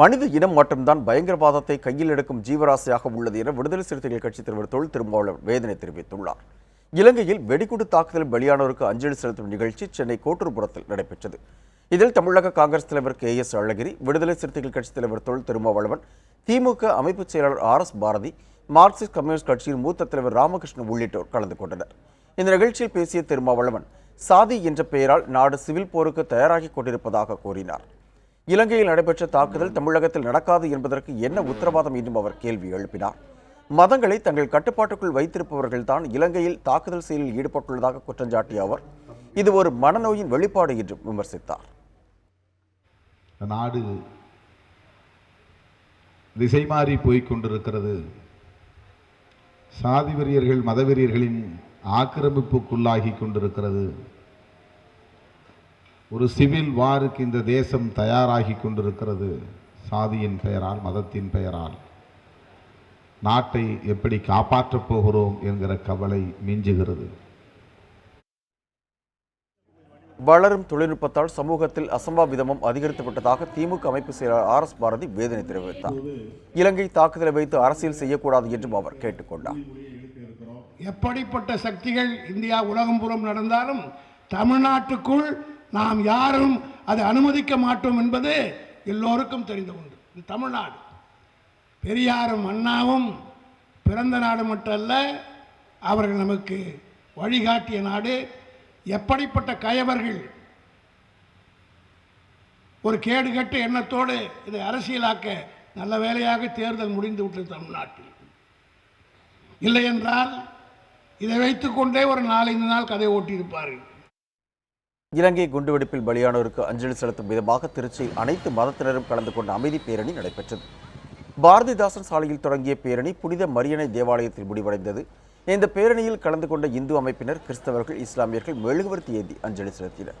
மனித இனம் மட்டும்தான் பயங்கரவாதத்தை கையில் எடுக்கும் ஜீவராசியாக உள்ளது என விடுதலை சிறுத்தைகள் கட்சித் தலைவர் தொல் திருமாவளவன் வேதனை தெரிவித்துள்ளார். இலங்கையில் வெடிகுண்டு தாக்குதல் பலியானோருக்கு அஞ்சலி செலுத்தும் நிகழ்ச்சி சென்னை கோட்டூர்புரத்தில் நடைபெற்றது. இதில் தமிழக காங்கிரஸ் தலைவர் கே எஸ் அழகிரி விடுதலை சிறுத்தைகள் கட்சித் தலைவர் தொல் திருமாவளவன் திமுக அமைப்புச் செயலாளர் R S Bharathi Marxist Communist கட்சியின் மூத்த தலைவர் ராமகிருஷ்ணன் உள்ளிட்டோர் கலந்து கொண்டனர். இந்த நிகழ்ச்சியில் பேசிய திருமாவளவன் சாதி என்ற பெயரால் நாடு சிவில் போருக்கு தயாராகி கொண்டிருப்பதாக கூறினார். இலங்கையில் நடைபெற்ற தாக்குதல் தமிழகத்தில் நடக்காது என்பதற்கு என்ன உத்தரவாதம் என்றும் அவர் கேள்வி எழுப்பினார். மதங்களை தங்கள் கட்டுப்பாட்டுக்குள் வைத்திருப்பவர்கள்தான் இலங்கையில் தாக்குதல் செயலில் ஈடுபட்டுள்ளதாக குற்றஞ்சாட்டிய அவர் இது ஒரு மனநோயின் வெளிப்பாடு என்றும் விமர்சித்தார். நாடு திசை மாறி போய்கொண்டிருக்கிறது சாதி வெறியர்கள் மதவெறியர்களின் ஆக்கிரமிப்புக்குள்ளாகி கொண்டிருக்கிறது. ஒரு சிவில் வாருக்கு இந்த தேசம் தயாராகி கொண்டிருக்கிறது. சாதியின் பெயரால் மதத்தின் பெயரால். நாட்டை எப்படி காப்பாற்றப் போகிறோம் என்கிற கவலை மிஞ்சுகிறது. வளரும் தொழில்நுட்பத்தால் சமூகத்தில் அசம்பாவிதமும் அதிகரித்துவிட்டதாக திமுக அமைப்பு செயலாளர் ஆர் எஸ் பாரதி வேதனை தெரிவித்தார். இலங்கை தாக்குதலை வைத்து அரசியல் செய்யக்கூடாது என்றும் அவர் கேட்டுக்கொண்டார். எப்படிப்பட்ட சக்திகள் இந்தியா உலகம் புறம் நடந்தாலும் தமிழ்நாட்டுக்குள் நாம் யாரும் அதை அனுமதிக்க மாட்டோம் என்பது எல்லோருக்கும் தெரிந்த உண்டு இது தமிழ்நாடு. பெரியாரும் அண்ணாவும் பிறந்த நாடு மட்டுமல்ல அவர்கள் நமக்கு வழிகாட்டிய நாடு. எப்படிப்பட்ட கயவர்கள் ஒரு கேடுகட்ட எண்ணத்தோடு இதை அரசியலாக்க நல்ல வேலையாக தேர்தல் முடிந்து விட்டது தமிழ்நாட்டில். இல்லை என்றால் இதை வைத்துக்கொண்டே ஒரு நாலஞ்சு நாள் கதை ஓட்டியிருப்பார்கள். இலங்கை குண்டுவெடிப்பில் பலியானோருக்கு அஞ்சலி செலுத்தும் விதமாக திருச்சியில் அனைத்து மதத்தினரும் கலந்து கொண்ட அமைதி பேரணி நடைபெற்றது. பாரதிதாசன் சாலையில் தொடங்கிய பேரணி புனித மரியணை தேவாலயத்தில் முடிவடைந்தது. இந்த பேரணியில் கலந்து கொண்ட இந்து அமைப்பினர் கிறிஸ்தவர்கள் இஸ்லாமியர்கள் மெழுகுவர்த்தி ஏந்தி அஞ்சலி செலுத்தினர்.